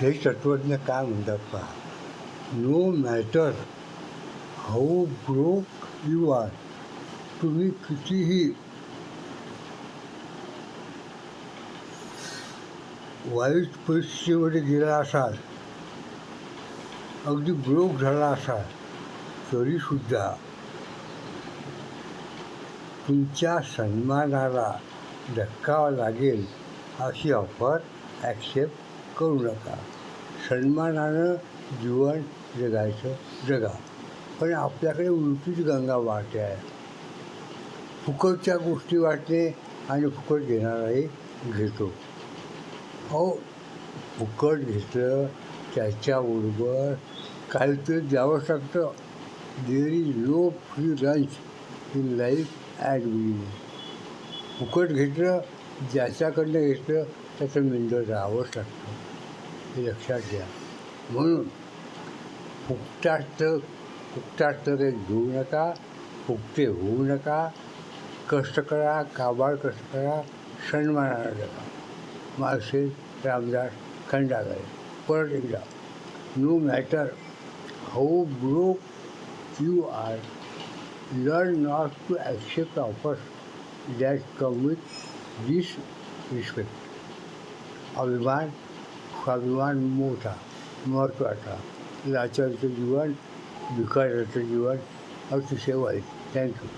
हे तत्त्वज्ञ काय म्हणतात पहा? No matter how broke you are तुम्ही कितीही वाईट परिस्थितीमध्ये गेला असाल अगदी ब्रोक झाला असाल तरीसुद्धा तुमच्या सन्मानाला धक्का लागेल अशी ऑफर ॲक्सेप्ट करू नका. सन्मानानं जीवन जगायचं जगा. पण आपल्याकडे उलटीच गंगा वाहते आहे. फुकटच्या गोष्टी वाटते आणि फुकट घेणाराही घेतो. अहो फुकट घेतलं त्याच्याबरोबर काहीतरी द्यावं लागतं there is no free lunch in life at beginning फुकट घेतलं ज्याच्याकडनं घेतलं त्याचं मेंदर राहावंच लागतं हे लक्षात घ्या. म्हणून फुकटात फुकटात काही घेऊ नका फुकटे होऊ नका कष्ट करा काबाड कष्ट करा सन्मानाला जगा. मासे रामदास खंडागळे परत एकदा. No matter how broke you are learn not to accept offers that come with disrespect अभिमान स्वाभिमान मोठा महत्त्वाचा लाचारचं जीवन भिकाऱ्याचं जीवन अतिशय वाईट. थँक्यू